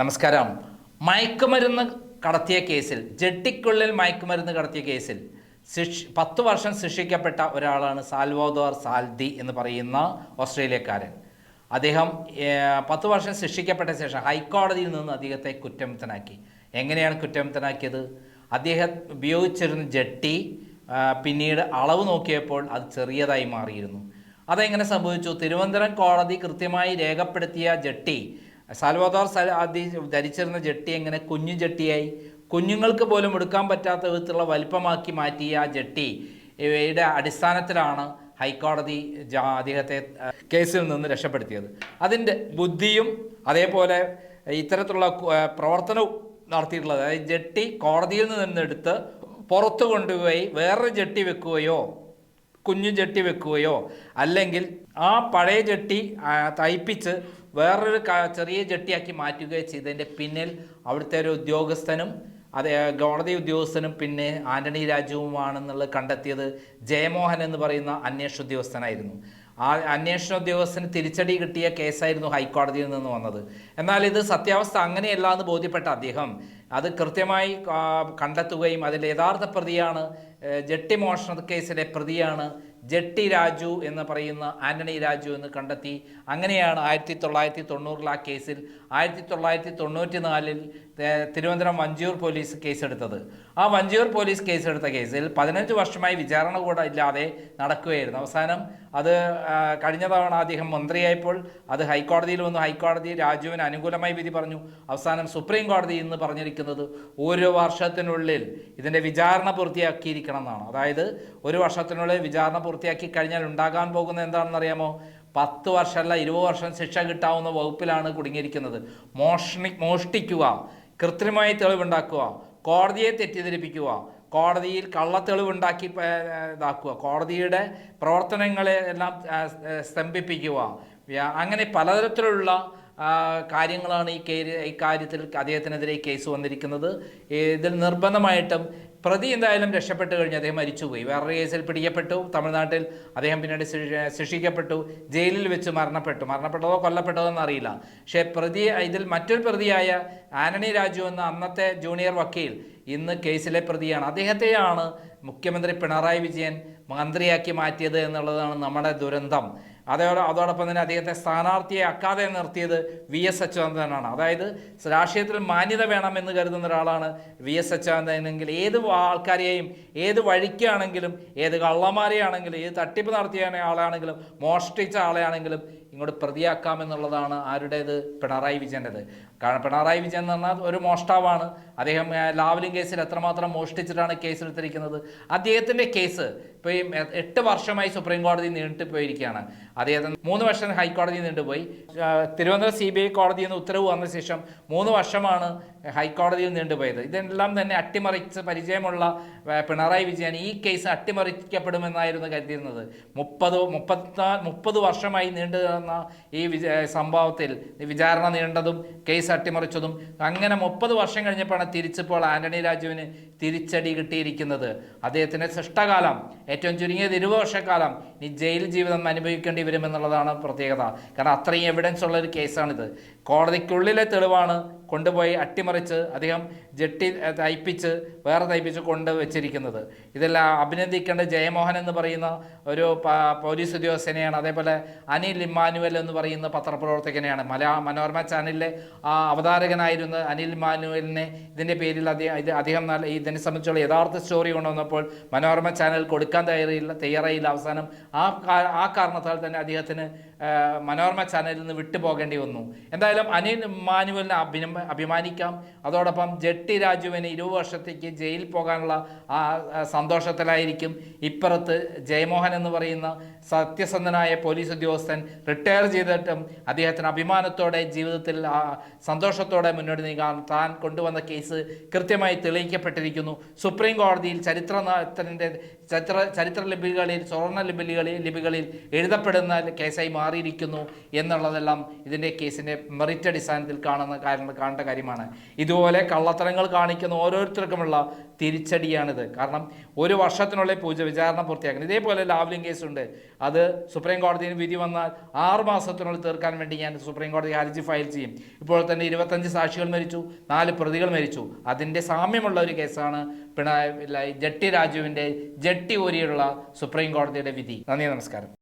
നമസ്കാരം. മയക്കുമരുന്ന് കടത്തിയ കേസിൽ ജെട്ടിക്കുള്ളിൽ മയക്കുമരുന്ന് കടത്തിയ കേസിൽ ശിക്ഷ പത്ത് വർഷം ശിക്ഷിക്കപ്പെട്ട ഒരാളാണ് സാൽവോദോർ സാൽദി എന്ന് പറയുന്ന ഓസ്ട്രേലിയക്കാരൻ. അദ്ദേഹം പത്ത് വർഷം ശിക്ഷിക്കപ്പെട്ട ശേഷം ഹൈക്കോടതിയിൽ നിന്ന് അദ്ദേഹത്തെ കുറ്റമുക്തനാക്കി. എങ്ങനെയാണ് കുറ്റമുക്തനാക്കിയത്? അദ്ദേഹം ഉപയോഗിച്ചിരുന്ന ജെട്ടി പിന്നീട് അളവ് നോക്കിയപ്പോൾ അത് ചെറിയതായി മാറിയിരുന്നു. അതെങ്ങനെ സംഭവിച്ചു? തിരുവനന്തപുരം കോടതി കൃത്യമായി രേഖപ്പെടുത്തിയ ജട്ടി സാൽവാദോർ സലാദി ധരിച്ചിരുന്ന ജെട്ടി എങ്ങനെ? കുഞ്ഞു ജെട്ടിയായി. കുഞ്ഞുങ്ങൾക്ക് പോലും എടുക്കാൻ പറ്റാത്ത വിധത്തിലുള്ള വലിപ്പമാക്കി മാറ്റിയ ആ ജട്ടി ഇവയുടെ അടിസ്ഥാനത്തിലാണ് ഹൈക്കോടതി അദ്ദേഹത്തെ കേസിൽ നിന്ന് രക്ഷപ്പെടുത്തിയത്. അതിന്റെ ബുദ്ധിയും അതേപോലെ ഇത്തരത്തിലുള്ള പ്രവർത്തനവും നടത്തിയിട്ടുള്ളത്. അതായത് ജട്ടി കോടതിയിൽ നിന്നെടുത്ത് പുറത്തു കൊണ്ടുപോയി വേറൊരു ജെട്ടി വെക്കുകയോ കുഞ്ഞു ജെട്ടി വെക്കുകയോ അല്ലെങ്കിൽ ആ പഴയ ജെട്ടി തയ്പ്പിച്ച് വേറൊരു ചെറിയ ജട്ടിയാക്കി മാറ്റുകയോ ചെയ്തതിന്റെ പിന്നിൽ അവിടുത്തെ ഒരു ഉദ്യോഗസ്ഥനും അതേ കോടതി ഉദ്യോഗസ്ഥനും പിന്നെ ആന്റണി രാജുവുമാണെന്നുള്ളത് കണ്ടെത്തിയത് ജയമോഹൻ എന്ന് പറയുന്ന അന്വേഷണ ഉദ്യോഗസ്ഥനായിരുന്നു. ആ അന്വേഷണ ഉദ്യോഗസ്ഥന് തിരിച്ചടി കിട്ടിയ കേസായിരുന്നു ഹൈക്കോടതിയിൽ നിന്ന് വന്നത്. എന്നാൽ ഇത് സത്യാവസ്ഥ അങ്ങനെയല്ല എന്ന് ബോധ്യപ്പെട്ട അദ്ദേഹം അത് കൃത്യമായി കണ്ടെത്തുകയും അതിൽ യഥാർത്ഥ പ്രതിയാണ് ജെട്ടി മോഷണ കേസിലെ പ്രതിയാണ് ജട്ടി രാജു എന്ന് പറയുന്ന ആന്റണി രാജു എന്ന് കണ്ടെത്തി. അങ്ങനെയാണ് ആയിരത്തി തൊള്ളായിരത്തി തൊണ്ണൂറിൽ ആ കേസിൽ ആയിരത്തി തൊള്ളായിരത്തി തൊണ്ണൂറ്റി നാലിൽ തിരുവനന്തപുരം വഞ്ചിയൂർ പോലീസ് കേസെടുത്തത്. ആ വഞ്ചിയൂർ പോലീസ് കേസെടുത്ത കേസിൽ പതിനഞ്ച് വർഷമായി വിചാരണ കൂടെ ഇല്ലാതെ നടക്കുകയായിരുന്നു. അവസാനം അത് കഴിഞ്ഞ തവണ അദ്ദേഹം മന്ത്രിയായപ്പോൾ അത് ഹൈക്കോടതിയിൽ വന്നു. ഹൈക്കോടതി രാജുവിന് അനുകൂലമായി വിധി പറഞ്ഞു. അവസാനം സുപ്രീം കോടതി ഇന്ന് പറഞ്ഞിരിക്കുന്നത് ഒരു വർഷത്തിനുള്ളിൽ ഇതിന്റെ വിചാരണ പൂർത്തിയാക്കിയിരിക്കണം എന്നാണ് അതായത് ഒരു വർഷത്തിനുള്ളിൽ വിചാരണ പൂർത്തിയാക്കി കഴിഞ്ഞാൽ ഉണ്ടാകാൻ പോകുന്നത് എന്താണെന്നറിയാമോ? പത്ത് വർഷമല്ല ഇരുപത് വർഷം ശിക്ഷ കിട്ടാവുന്ന വകുപ്പിലാണ് കുടുങ്ങിയിരിക്കുന്നത്. മോഷണി മോഷ്ടിക്കുക കൃത്രിമമായി തെളിവുണ്ടാക്കുക കോടതിയെ തെറ്റിദ്ധരിപ്പിക്കുക കോടതിയിൽ കള്ളത്തെളിവുണ്ടാക്കി തെളിവുണ്ടാക്കി ഇതാക്കുക കോടതിയുടെ പ്രവർത്തനങ്ങളെ എല്ലാം സ്തംഭിപ്പിക്കുക അങ്ങനെ പലതരത്തിലുള്ള കാര്യങ്ങളാണ് ഈ ഈ കാര്യത്തിൽ അദ്ദേഹത്തിനെതിരെ കേസ് വന്നിരിക്കുന്നത്. ഇതിൽ നിർബന്ധമായിട്ടും പ്രതി എന്തായാലും രക്ഷപ്പെട്ട് കഴിഞ്ഞ്. അദ്ദേഹം മരിച്ചുപോയി. വേറൊരു കേസിൽ പിടിക്കപ്പെട്ടു. തമിഴ്നാട്ടിൽ അദ്ദേഹം പിന്നീട് ശിക്ഷിക്കപ്പെട്ടു. ജയിലിൽ വെച്ച് മരണപ്പെട്ടു. മരണപ്പെട്ടതോ കൊല്ലപ്പെട്ടതോ എന്നറിയില്ല പക്ഷേ പ്രതി ഇതിൽ മറ്റൊരു പ്രതിയായ ആനണി രാജു എന്ന അന്നത്തെ ജൂനിയർ വക്കീൽ ഇന്ന് കേസിലെ പ്രതിയാണ്. അദ്ദേഹത്തെയാണ് മുഖ്യമന്ത്രി പിണറായി വിജയൻ മന്ത്രിയാക്കി മാറ്റിയത് എന്നുള്ളതാണ് നമ്മുടെ ദുരന്തം. അതോടെ അതോടൊപ്പം തന്നെ അദ്ദേഹത്തെ സ്ഥാനാർത്ഥിയെ അക്കാതെ നിർത്തിയത് വി എസ് അച്യുതാനന്ദനാണ്. അതായത് രാഷ്ട്രീയത്തിൽ മാന്യത വേണമെന്ന് കരുതുന്ന ഒരാളാണ് വി എസ് അച്യുതാനന്ദനെങ്കിൽ ഏത് ആൾക്കാരെയും ഏത് വഴിക്കാണെങ്കിലും ഏത് കള്ളന്മാരെയാണെങ്കിലും ഏത് തട്ടിപ്പ് നടത്തിയ ആളാണെങ്കിലും മോഷ്ടിച്ച ആളെയാണെങ്കിലും ഇങ്ങോട്ട് പ്രതിയാക്കാമെന്നുള്ളതാണ് ആരുടേത്? പിണറായി വിജയന്റെത്. കാരണം പിണറായി വിജയൻ എന്ന് പറഞ്ഞാൽ ഒരു മോഷ്ടാവാണ്. അദ്ദേഹം ലാവലിംഗ് കേസിൽ എത്രമാത്രം മോഷ്ടിച്ചിട്ടാണ് കേസെടുത്തിരിക്കുന്നത്? അദ്ദേഹത്തിന്റെ കേസ് ഇപ്പോൾ എട്ട് വർഷമായി സുപ്രീം കോടതി നീണ്ടു പോയിരിക്കുകയാണ് അദ്ദേഹത്തിന് മൂന്ന് വർഷം ഹൈക്കോടതി നീണ്ടുപോയി പോയി. തിരുവനന്തപുരം സി ബി ഐ കോടതിയിൽ നിന്ന് ഉത്തരവ് വന്ന ശേഷം മൂന്ന് വർഷമാണ് ഹൈക്കോടതിയിൽ നീണ്ടുപോയത്. ഇതെല്ലാം തന്നെ അട്ടിമറിച്ച് പരിചയമുള്ള പിണറായി വിജയൻ ഈ കേസ് അട്ടിമറിക്കപ്പെടുമെന്നായിരുന്നു കരുതിയിരുന്നത്. മുപ്പത് മുപ്പത്താ മുപ്പത് വർഷമായി നീണ്ടു നിന്ന ഈ സംഭവത്തിൽ വിചാരണ നീണ്ടതും കേസ് അട്ടിമറിച്ചതും അങ്ങനെ മുപ്പത് വർഷം കഴിഞ്ഞപ്പോഴാണ് തിരിച്ചിപ്പോൾ ആന്റണി രാജുവിന് തിരിച്ചടി കിട്ടിയിരിക്കുന്നത്. അദ്ദേഹത്തിന്റെ ശിഷ്ടകാലം ഏറ്റവും ചുരുങ്ങിയത് ഇരുപത് വർഷക്കാലം ഇനി ജയിൽ ജീവിതം അനുഭവിക്കേണ്ടി വരുമെന്നുള്ളതാണ് പ്രത്യേകത. കാരണം അത്രയും എവിഡൻസ് ഉള്ള ഒരു കേസാണിത്. കോടതിക്കുള്ളിലെ തെളിവാണ് കൊണ്ടുപോയി അട്ടിമറിച്ച് അദ്ദേഹം ജെട്ടി തയ്പ്പിച്ച് വേറെ തയ്പ്പിച്ച് കൊണ്ട് വെച്ചിരിക്കുന്നത് ഇതെല്ലാം അഭിനന്ദിക്കേണ്ട ജയമോഹൻ എന്ന് പറയുന്ന ഒരു പോലീസ് ഉദ്യോഗസ്ഥനെയാണ്. അതേപോലെ അനിൽ ഇമ്മാനുവൽ എന്ന് പറയുന്ന പത്രപ്രവർത്തകനെയാണ്. മലയാ മനോരമ ചാനലിലെ അവതാരകനായിരുന്ന അനിൽ ഇമ്മാനുവലിനെ ഇതിന്റെ പേരിൽ അദ്ദേഹം ഇത് അദ്ദേഹം നല്ല ഇതിനെ സംബന്ധിച്ചുള്ള യഥാർത്ഥ സ്റ്റോറി കൊണ്ടുവന്നപ്പോൾ മനോരമ ചാനൽ കൊടുക്കാൻ തയ്യാറില്ല തയ്യാറായില്ല. അവസാനം ആ ആ കാരണത്താൽ തന്നെ അദ്ദേഹത്തിന് മനോരമ ചാനലിൽ നിന്ന് വിട്ടുപോകേണ്ടി വന്നു. എന്തായാലും അനിൽ മാനുവലിനെ അഭിനമ അഭിമാനിക്കാം. അതോടൊപ്പം ജെട്ടി രാജുവിന് ഇരുപത് വർഷത്തേക്ക് ജയിലിൽ പോകാനുള്ള ആ സന്തോഷത്തിലായിരിക്കും ഇപ്പുറത്ത് ജയമോഹൻ എന്ന് പറയുന്ന സത്യസന്ധനായ പോലീസ് ഉദ്യോഗസ്ഥൻ റിട്ടയർ ചെയ്തിട്ടും അദ്ദേഹത്തിന് അഭിമാനത്തോടെ ജീവിതത്തിൽ സന്തോഷത്തോടെ മുന്നോട്ട് നീങ്ങാൻ താൻ കൊണ്ടുവന്ന കേസ് കൃത്യമായി തെളിയിക്കപ്പെട്ടിരിക്കുന്നു. സുപ്രീം കോടതിയിൽ ചരിത്രത്തിന്റെ ചരിത്ര ചരിത്ര ലിപികളിൽ സ്വർണ ലിപികളിൽ ലിപികളിൽ എഴുതപ്പെടുന്ന കേസായി മാറി. മാറിയിരിക്കുന്നു എന്നുള്ളതെല്ലാം ഇതിന്റെ കേസിന്റെ മെറിറ്റ് അടിസ്ഥാനത്തിൽ കാണുന്ന കാര്യങ്ങൾ കാണേണ്ട കാര്യമാണ്. ഇതുപോലെ കള്ളത്തരങ്ങൾ കാണിക്കുന്ന ഓരോരുത്തർക്കുമുള്ള തിരിച്ചടിയാണിത്. കാരണം ഒരു വർഷത്തിനുള്ളിൽ പൂജ വിചാരണ പൂർത്തിയാക്കണം. ഇതേപോലെ ലാവ്ലിംഗ് കേസുണ്ട്. അത് സുപ്രീം കോടതിയിൽ വിധി വന്നാൽ ആറ് മാസത്തിനുള്ളിൽ തീർക്കാൻ വേണ്ടി ഞാൻ സുപ്രീം കോടതി ഹർജി ഫയൽ ചെയ്യും. ഇപ്പോൾ തന്നെ ഇരുപത്തഞ്ച് സാക്ഷികൾ മരിച്ചു നാല് പ്രതികൾ മരിച്ചു. അതിന്റെ സാമ്യമുള്ള ഒരു കേസാണ് പിണറായി ജട്ടി രാജുവിന്റെ ജട്ടി ഓരിയുള്ള സുപ്രീം കോടതിയുടെ വിധി. നന്ദി നമസ്കാരം.